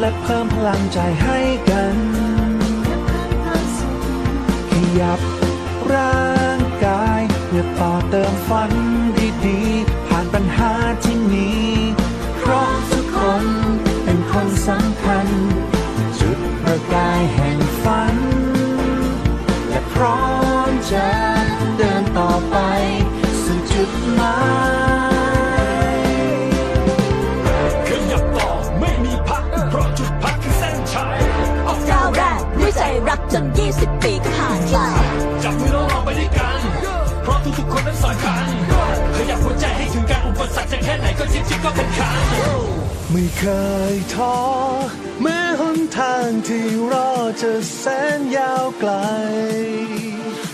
และเพิ่มพลังใจให้กัน ขยับร่างกายเพื่อต่อเติมฝันดีๆ ผ่านปัญหาที่มีเพราะทุกคนเป็นคนสำคัญ จุดประกายแห่งฝัน และพร้อมจะเดินต่อไป สู่จุดหมาย จน20ปีก็ผ่านไปจับมือเราออกไปด้วยกัน เพราะทุกๆคนนั้นสำคัญขยับหัวใจให้ถึงการอุปสรรคจะแค่ไหนก็ชิดชิดก็เป็นคันไม่เคยท้อแม้หนทางที่รอจะแสนยาวไกล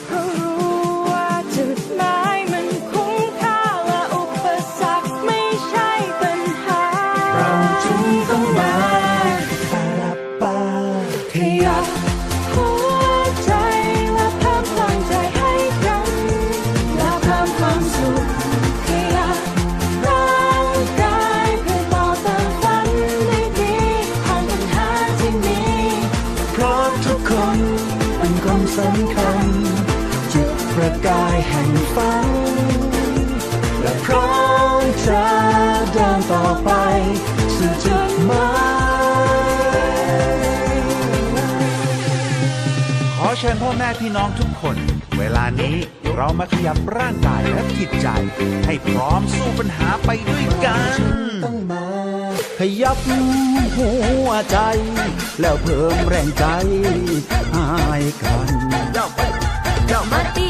เพราะรู้ว่าจุดหมายมันคุ้มค่าและอุปสรรคไม่ใช่ปัญหา เราจึงต้องมาปาราปาขยับ นเป็นคนสำคัญ จุดประกายแห่งฝัน และพร้อมจะเดินต่อไปสู่จุดหมายขอเชิญพ่อแม่พี่น้องทุกคน เวลานี้เรามาขยับร่างกายและจิตใจ ให้พร้อมสู้ปัญหาไปด้วยกันต้องมา ขยับหัวใจ แล้วเพิ่มแรงใจให้กันมาตีงคิง